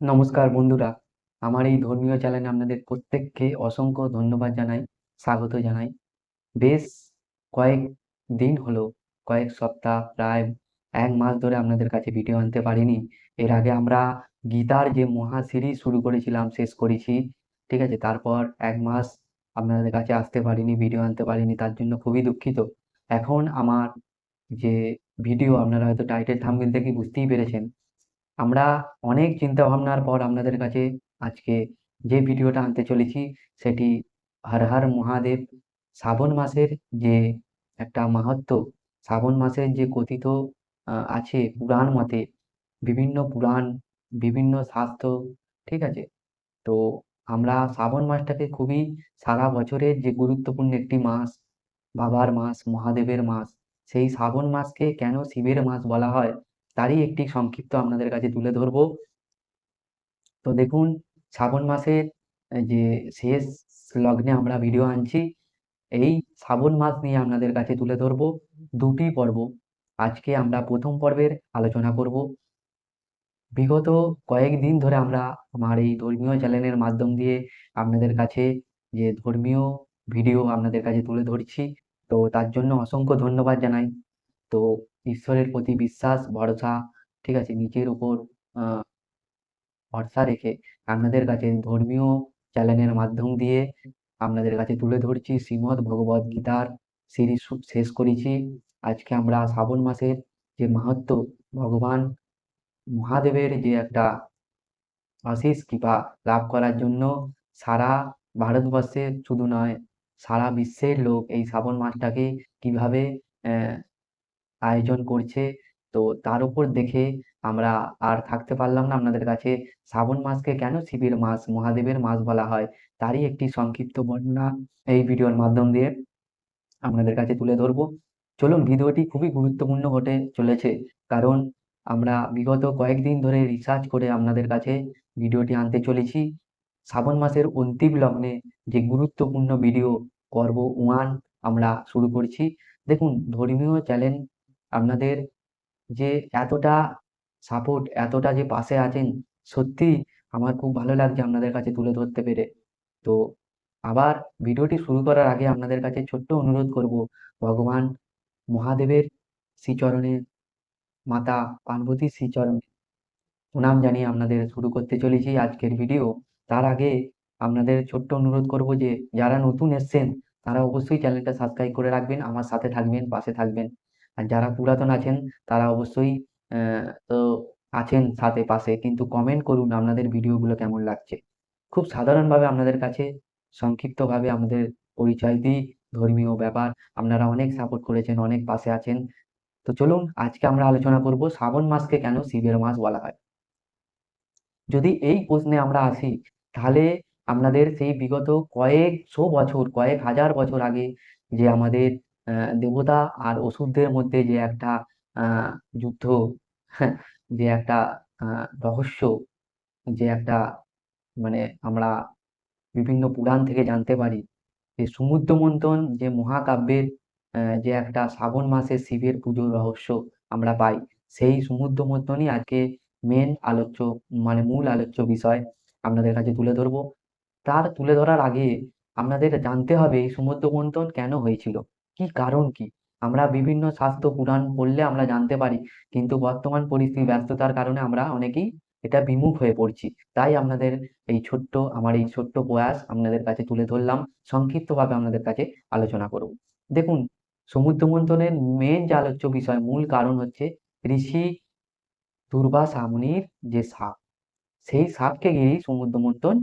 নমস্কার বন্ধুরা। আমার এই ধর্মীয় চ্যানেলে আপনাদের প্রত্যেককে অসংখ্য ধন্যবাদ জানাই, স্বাগত জানাই। বেশ কয়েক দিন হলো, কয়েক সপ্তাহ, প্রায় এক মাস ধরে আপনাদের কাছে ভিডিও আনতে পারিনি। এর আগে আমরা গীতার যে মহা সিরিজ শুরু করেছিলাম, শেষ করেছি, ঠিক আছে? তারপর এক মাস আপনাদের কাছে আসতে পারিনি ভিডিও আনতে পারিনি, তার জন্য খুবই দুঃখিত। এখন আমার যে ভিডিও আপনারা হয়তো টাইটেল থাম্বনেল দেখে বুঝতেই পেরেছেন। আমরা অনেক চিন্তা ভাবনার পর আপনাদের কাছে আজকে যে ভিডিওটা আনতে চলেছি, সেটি হর হর মহাদেব শ্রাবণ মাসের যে একটা মাহাত্ম্য শ্রাবণ মাসের যে কথিত আছে পুরাণ মতে, বিভিন্ন পুরাণ, বিভিন্ন শাস্ত্র, ঠিক আছে? তো আমরা শ্রাবণ মাসটাকে খুবই সারা বছরের যে গুরুত্বপূর্ণ একটি মাস, বাবার মাস, মহাদেবের মাস, সেই শ্রাবণ মাসকে কেন শিবের মাস বলা হয়? তারই একটি সংক্ষিপ্ত আপনাদের কাছে তুলে ধরবো। তো দেখুন, শ্রাবণ মাসের যে শেষ লগ্নে আমরা ভিডিও আনছি, এই শ্রাবণ মাস নিয়ে আপনাদের কাছে তুলে ধরবো দুটি পর্ব। আজকে আমরা প্রথম পর্বের আলোচনা করব। বিগত কয়েকদিন ধরে আমরা আমার এই ধর্মীয় চ্যানেলের মাধ্যম দিয়ে আপনাদের কাছে যে ধর্মীয় ভিডিও আপনাদের কাছে তুলে ধরছি, তো তার জন্য অসংখ্য ধন্যবাদ জানাই। তো ঈশ্বরের প্রতি বিশ্বাস, ভরসা, ঠিক আছে? নিজের উপর ভরসা রেখে আপনাদের কাছে ধর্মীয় চ্যানেলের মাধ্যম দিয়ে আপনাদের কাছে তুলে ধরছি শ্রীমদ্ ভগবদ গীতার সিরিজ শেষ করেছি। আজকে আমরা শ্রাবণ মাসের যে মাহাত্ম্য ভগবান মহাদেবের যে একটা আশিস কৃপা লাভ করার জন্য সারা ভারতবর্ষে শুধু নয়, সারা বিশ্বের লোক এই শ্রাবণ মাসটাকে কীভাবে আয়োজন করছে। তো তার উপর দেখে আমরা আর থাকতে পারলাম না আপনাদের কাছে। শ্রাবণ মাসকে কেন শিবের মাস, মহাদেবের মাস বলা হয়, তারই একটি সংক্ষিপ্ত বর্ণনা এই ভিডিওর মাধ্যম দিয়ে আপনাদের কাছে তুলে ধরবো। চলুন, ভিডিওটি খুবই গুরুত্বপূর্ণ হতে চলেছে, কারণ আমরা বিগত কয়েকদিন ধরে রিসার্চ করে আপনাদের কাছে ভিডিওটি আনতে চলেছি। শ্রাবণ মাসের অন্তিম লগ্নে যে গুরুত্বপূর্ণ ভিডিও পর্ব ওয়ান আমরা শুরু করছি। দেখুন, ধর্মীয় চ্যানেল আপনাদের যে এতটা সাপোর্ট এতটা যে পাশে আছেন, সত্যি আমার খুব ভালো লাগছে আপনাদের কাছে তুলে ধরতে পেরে। তো আবার ভিডিওটি শুরু করার আগে আপনাদের কাছে ছোট্ট অনুরোধ করব, ভগবান মহাদেবের শ্রীচরণে, মাতা পার্বতীর শ্রীচরণে প্রণাম জানিয়ে আপনাদের শুরু করতে চলেছি আজকের ভিডিও। তার আগে আপনাদের ছোট্ট অনুরোধ করব যে, যারা নতুন এসছেন, তারা অবশ্যই চ্যানেলটা সাবস্ক্রাইব করে রাখবেন, আমার সাথে থাকবেন, পাশে থাকবেন। আর যারা পুরাতন আছেন, তারা অবশ্যই তো আছেন সাথে পাশে, কিন্তু কমেন্ট করুন আপনাদের ভিডিওগুলো কেমন লাগছে। খুব সাধারণভাবে আপনাদের কাছে, সংক্ষিপ্তভাবে আমাদের পরিচয় দিই, ধর্মীয় ব্যাপার, আপনারা অনেক সাপোর্ট করেছেন, অনেক পাশে আছেন। তো চলুন, আজকে আমরা আলোচনা করব শ্রাবণ মাসকে কেন শিবের মাস বলা হয়। যদি এই প্রশ্নে আমরা আসি, তাহলে আপনাদের সেই বিগত কয়েকশো বছর, কয়েক হাজার বছর আগে যে আমাদের দেবতা আর অসুরদের মধ্যে যে একটা আহ, যুদ্ধ যে একটা আহ, রহস্য যে একটা মানে আমরা বিভিন্ন পুরাণ থেকে জানতে পারি। যে সমুদ্র মন্থন যে মহাকাব্যের যে একটা শ্রাবণ মাসে শিবের পুজোর রহস্য আমরা পাই সেই সমুদ্র মন্থনই আজকে মেন আলোচ্য মানে মূল আলোচ্য বিষয় আপনাদের কাছে তুলে ধরবো। তার তুলে ধরার আগে আপনাদের জানতে হবে এই সমুদ্র মন্থন কেন হয়েছিল? কি কারণ কি? আমরা বিভিন্ন স্বাস্থ্য পুরাণ পড়লে আমরা জানতে পারি, কিন্তু বর্তমান পরিস্থিতি ব্যস্ততার কারণে আমরা অনেকেই এটা বিমুখ হয়ে পড়ছি। তাই আপনাদের এই ছোট্ট, আমার এই ছোট্ট প্রয়াস আপনাদের কাছে তুলে ধরলাম। সংক্ষিপ্তভাবে আপনাদের কাছে আলোচনা করব। দেখুন, সমুদ্র মন্থনের মেন যে আলোচ্য বিষয়, মূল কারণ হচ্ছে ঋষি দুর্বাসা মুনির যে সাপ, সেই সাপকে ঘিরেই সমুদ্র মন্থন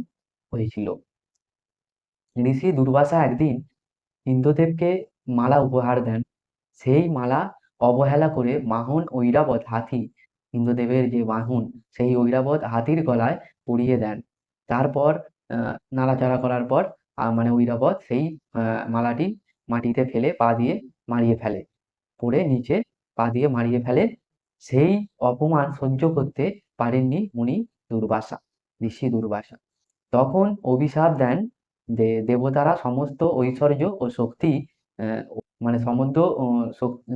হয়েছিল। ঋষি দুর্বাসা একদিন ইন্দ্রদেবকে মালা উপহার দেন। সেই মালা অবহেলা করে বাহন ঐরাবত হাতি, ইন্দ্রদেবের যে বাহন সেই ঐরাবত হাতির গলায় পরিয়ে দেন। তারপর নাড়াচাড়া করার পর মানে ঐরাবত সেই মালাটি মাটিতে ফেলে পা দিয়ে মারিয়ে ফেলে। পড়ে নিচে পা দিয়ে মারিয়ে ফেলে। সেই অপমান সহ্য করতে পারেননি মুনি দুর্বাসা, ঋষি দুর্বাসা। তখন অভিশাপ দেন দেবতারা সমস্ত ঐশ্বর্য ও শক্তি মানে সমুদ্র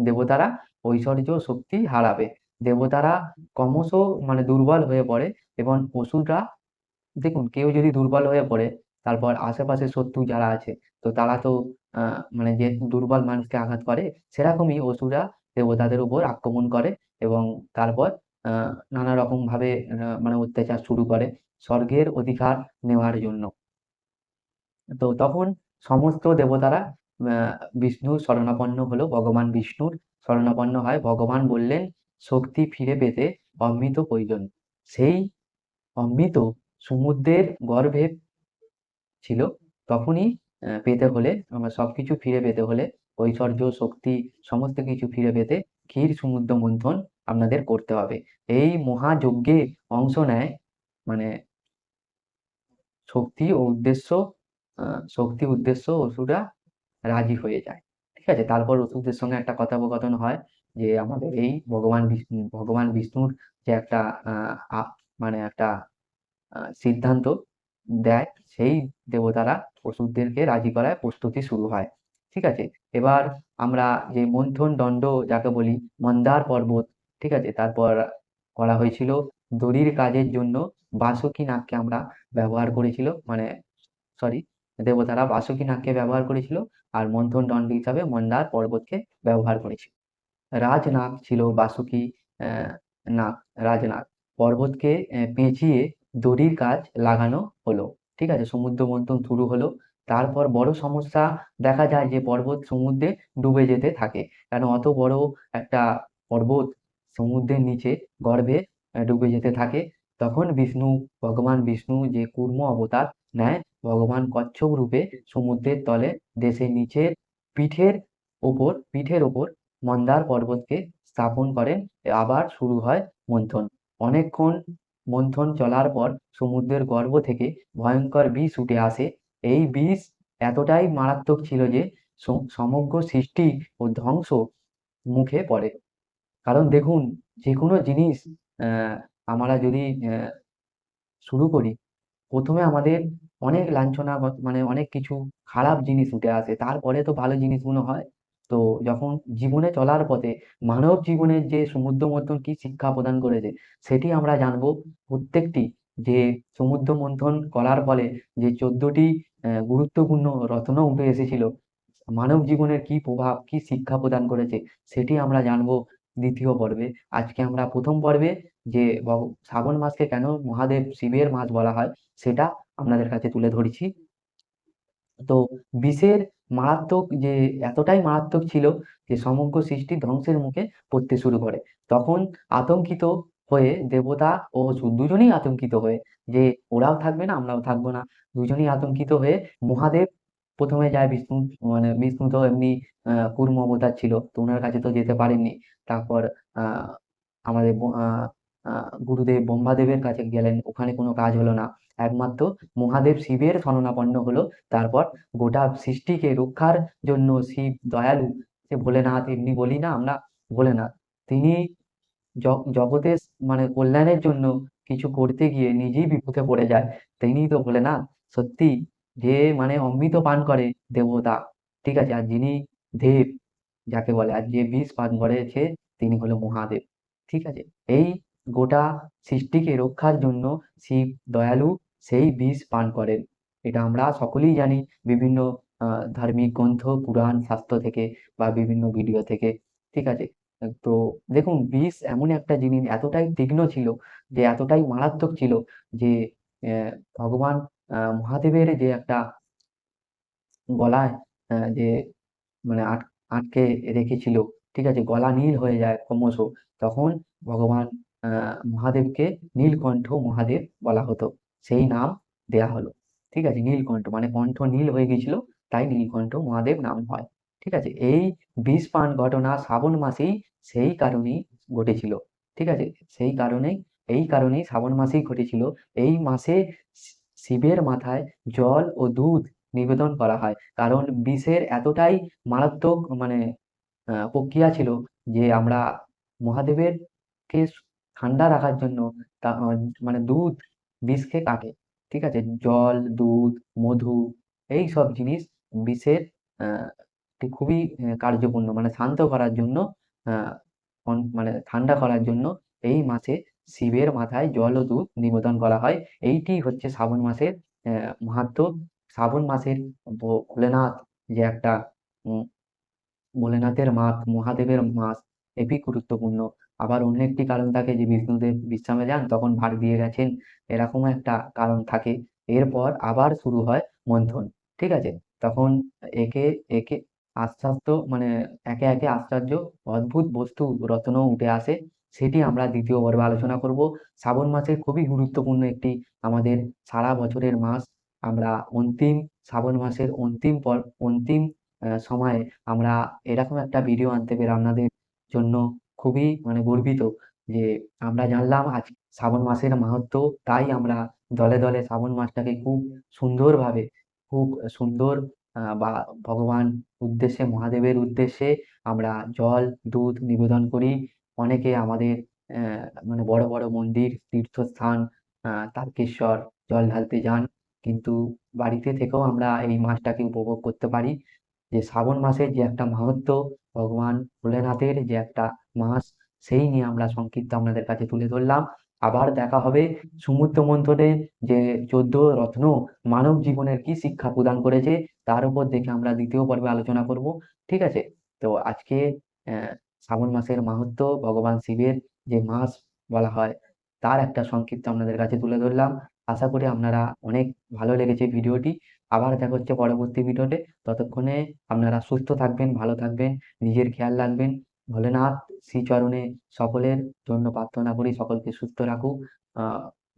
দেবতারা ঐশ্বর্য শক্তি হারাবে। দেবতারা ক্রমশ মানে দুর্বল হয়ে পড়ে এবং অসুররা দেখুন, কেউ যদি দুর্বল হয়ে পড়ে, তারপর আশেপাশে শত্রু যারা আছে, তো তারা তো মানে যে দুর্বল মানুষকে আঘাত করে, সেরকমই অসুররা দেবতাদের উপর আক্রমণ করে এবং তারপর নানা রকম ভাবে মানে অত্যাচার শুরু করে স্বর্গের অধিকার নেওয়ার জন্য। তো তখন সমস্ত দেবতারা বিষ্ণুর শরণাপন্ন হলো ভগবান বিষ্ণুর। শরণাপন্ন হয়, ভগবান বললেন, শক্তি ফিরে পেতে অমৃত প্রয়োজন। সেই অমৃত সমুদ্রের গর্ভে ছিল, তখনই পেতে হলে আমার সবকিছু ফিরে পেতে হলে, ঐশ্বর্য, শক্তি, সমস্ত কিছু ফিরে পেতে ক্ষীর সমুদ্র মন্থন আপনাদের করতে হবে। এই মহাযজ্ঞে অংশ নেয় মানে শক্তি ও উদ্দেশ্য শক্তি, উদ্দেশ্য অসুররা রাজি হয়ে যায়। ঠিক আছে? তারপর অসুরদের সঙ্গে একটা কথোপকথন হয় যে, আমাদের এই ভগবান বিষ্ণু ভগবান বিষ্ণুর যে একটা মানে একটা সিদ্ধান্ত দেয়, সেই দেবতারা অসুরদেরকে রাজি করায় প্রস্তুতি শুরু হয়। ঠিক আছে? এবার আমরা যে মন্থন দণ্ড যাকে বলি, মন্দার পর্বত, ঠিক আছে? তারপর করা হয়েছিল দড়ির কাজের জন্য বাসুকী নাগকে আমরা ব্যবহার করেছিল মানে সরি দেবতারা বাসুকী নাগকে ব্যবহার করেছিল। আর মন্থন দণ্ড হিসাবে মন্দার পর্বতকে ব্যবহার করেছিল রাজনাগ ছিল বাসুকি নাগ রাজনাগ পর্বতকে পেঁচিয়ে দড়ির কাজ লাগানো হলো। ঠিক আছে, সমুদ্র মন্থন শুরু হলো। তারপর বড় সমস্যা দেখা যায় যে পর্বত সমুদ্রে ডুবে যেতে থাকে। কারণ অত বড় একটা পর্বত সমুদ্রের নিচে গর্ভে ডুবে যেতে থাকে। তখন বিষ্ণু, ভগবান বিষ্ণু যে কূর্ম অবতার নেয় ভগবান কচ্ছপ রূপে সমুদ্রের তলে দেশের নিচের পিঠের ওপর পিঠের ওপর মন্দার পর্বতকে স্থাপন করেন। আবার শুরু হয় মন্থন। অনেকক্ষণ মন্থন চলার পর সমুদ্রের গর্ভ থেকে ভয়ঙ্কর বিষ উঠে আসে। এই বিষ এতটাই মারাত্মক ছিল যে সমগ্র সৃষ্টি ও ধ্বংস মুখে পড়ে। কারণ দেখুন যে কোনো জিনিস আমরা যদি শুরু করি, প্রথমে আমাদের অনেক লাঞ্ছনা মানে অনেক কিছু খারাপ জিনিস উঠে আসে। তারপরে তো ভালো জিনিসগুলো হয়। তো যখন জীবনে চলার পথে মানব জীবনের যে সমুদ্র মন্থন কি শিক্ষা প্রদান করেছে, সেটি আমরা জানব প্রত্যেকটি। যে সমুদ্র মন্থন করার ফলে যে চোদ্দটি গুরুত্বপূর্ণ রত্ন উঠে এসেছিল, মানব জীবনের কি প্রভাব, কি শিক্ষা প্রদান করেছে, সেটি আমরা জানব দ্বিতীয় পর্বে। আজকে আমরা প্রথম পর্বে যে শ্রাবণ মাসকে কেন মহাদেব শিবের মাস বলা হয়, সেটা আপনাদের কাছে তুলে ধরেছি। তো বিষের মারাত্মক যে, এতটাই মারাত্মক ছিল যে, সমগ্র সৃষ্টি ধ্বংসের মুখে পড়তে শুরু করে। তখন আতঙ্কিত হয়ে দেবতা ও অসুর দুজনেই আতঙ্কিত হয়ে যে, ওরাও থাকবে না, আমরাও থাকব না। দুজনেই আতঙ্কিত হয়ে মহাদেব প্রথমে যায় বিষ্ণু মানে বিষ্ণু তো এমনি কূর্ম অবতার ছিল, তো ওনার কাছে তো যেতে পারেননি। তারপর আমাদের গুরুদেব ব্রহ্মাদেবের কাছে গেলেন, ওখানে কোনো কাজ হলো না। একমাত্র মহাদেব শিবের শরণাপন্ন হলো। তারপর গোটা সৃষ্টিকে রক্ষার জন্য শিব দয়ালু। সে ভোলেনাথ, এমনি বলি না আমরা ভোলেনাথ। তিনি জগতের মানে কল্যাণের জন্য কিছু করতে গিয়ে নিজেই বিপদে পড়ে যায়। তিনি তো বলে না সত্যি যে মানে অমৃত পান করে দেবতা, ঠিক আছে? আর যিনি দেব, যাকে বলে, আর যে বিষ পান করেছে তিনি হলো মহাদেব, ঠিক আছে? এই গোটা সৃষ্টিকে রক্ষার জন্য শিব দয়ালু সেই বিষ পান করেন। এটা আমরা সকলেই জানি, বিভিন্ন ধার্মিক গ্রন্থ, পুরাণ, শাস্ত্র থেকে বা বিভিন্ন ভিডিও থেকে, ঠিক আছে? তো দেখুন বিষ এমন একটা জিনিস, এতটাই তীক্ষ্ণ ছিল যে, এতটাই মারাত্মক ছিল যে ভগবান মহাদেবের যে একটা গলায় যে মানে আট, আটকে রেখেছিল, ঠিক আছে? গলা নীল হয়ে যায় ক্রমশ, তখন ভগবান মহাদেবকে নীলকণ্ঠ মহাদেব বলা হতো। সেই নাম দেয়া হলো। ঠিক আছে? নীলকণ্ঠ মানে কণ্ঠ নীল হয়ে গেছিল তাই নীলকণ্ঠ মহাদেব নাম হয়। ঠিক আছে? এই বিষ পান ঘটনা শ্রাবণ মাসেই সেই কারণেই ঘটেছিল। ঠিক আছে? সেই কারণেই, এই কারণেই শ্রাবণ মাসেই ঘটেছিল। এই মাসে শিবের মাথায় জল ও দুধ নিবেদন করা হয়। কারণ বিষের এতটাই মারাত্মক মানে প্রক্রিয়া ছিল যে আমরা মহাদেবের কে ঠান্ডা রাখার জন্য তা মানে দুধ বিষকে কাটে ঠিক আছে? জল দুধ মধু এই সব জিনিস বিষের খুবই কার্যপূর্ণ মানে শান্ত করার জন্য মানে ঠান্ডা করার জন্য এই মাসে শিবের মাথায় জল ও দুধ নিবেদন করা হয়। এইটি হচ্ছে শ্রাবণ মাসের আহ, মাহাত্ম্য। শ্রাবণ মাসের ভোলেনাথ যে একটা ভোলেনাথের মাস মহাদেবের মাস হেবি গুরুত্বপূর্ণ। আবার অন্য একটি কারণ থাকে যে বিষ্ণুদেব বিশ্রামে যান, তখন ভার দিয়ে গেছেন, এরকম একটা কারণ থাকে। এরপর আবার শুরু হয় মন্থন, ঠিক আছে? তখন একে একে আশ্চর্য মানে একে একে আশ্চর্য অদ্ভুত বস্তু রত্ন উঠে আসে। সেটি আমরা দ্বিতীয় পর্বে আলোচনা করব। শ্রাবণ মাসের খুবই গুরুত্বপূর্ণ একটি আমাদের সারা বছরের মাস। আমরা অন্তিম, শ্রাবণ মাসের অন্তিম পর, অন্তিম সময়ে আমরা এরকম একটা ভিডিও আনতে পেরে আপনাদের জন্য খুবই মানে গর্বিত যে আমরা জানলাম আজ শ্রাবণ মাসের মাহাত্ম্য তাই আমরা দলে দলে শ্রাবণ মাসটাকে খুব সুন্দরভাবে, খুব সুন্দর বা, ভগবান উদ্দেশ্যে, মহাদেবের উদ্দেশ্যে আমরা জল, দুধ নিবেদন করি। অনেকে আমাদের মানে বড় বড় মন্দির, তীর্থস্থান তারকেশ্বর, জল ঢালতে যান। কিন্তু বাড়িতে থেকেও আমরা এই মাসটাকে উপভোগ করতে পারি। যে শ্রাবণ মাসের যে একটা মাহাত্ম্য ভগবান ভোলেনাথের যে একটা মাস, সেই নিয়ে আমরা সংক্ষিপ্ত আপনাদের কাছে তুলে ধরলাম। আবার দেখা হবে সমুদ্র মন্থনে যে চোদ্দ রত্ন মানব জীবনের কি শিক্ষা প্রদান করেছে, তার উপর দেখে আমরা দ্বিতীয় পর্বে আলোচনা করব, ঠিক আছে? তো আজকে শ্রাবণ মাসের মাহাত্ম্য, ভগবান শিবের যে মাস বলা হয়, তার একটা সংক্ষিপ্ত আপনাদের কাছে তুলে ধরলাম। আশা করি আপনারা অনেক ভালো লেগেছে ভিডিওটি। আবার দেখা হচ্ছে পরবর্তী ভিডিওতে। ততক্ষণে আপনারা সুস্থ থাকবেন, ভালো থাকবেন, নিজের খেয়াল রাখবেন। ভোলেনাথ শ্রীচরণে সকলের জন্য প্রার্থনা করি, সকলকে সুস্থ রাখুক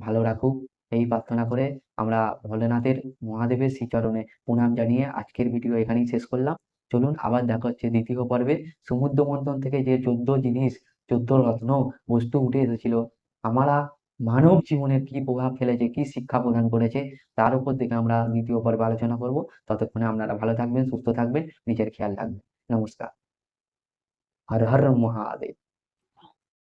ভালো রাখুক। এই প্রার্থনা করে আমরা ভোলেনাথের মহাদেবের শ্রীচরণে প্রণাম জানিয়ে আজকের ভিডিও এখানেই শেষ করলাম। চলুন আবার দেখা হচ্ছে দ্বিতীয় পর্বে। সমুদ্র মন্থন থেকে যে চোদ্দ জিনিস, চোদ্দ রত্ন, বস্তু উঠে এসেছিল, আমরা মানব জীবনের কি প্রভাব ফেলেছে, কি শিক্ষা প্রদান করেছে, তার উপর থেকে আমরা দ্বিতীয় পর্বে আলোচনা করব। ততক্ষণে আপনারা ভালো থাকবেন, সুস্থ থাকবেন, নিজের খেয়াল রাখবেন। নমস্কার। হর হর মহাদেব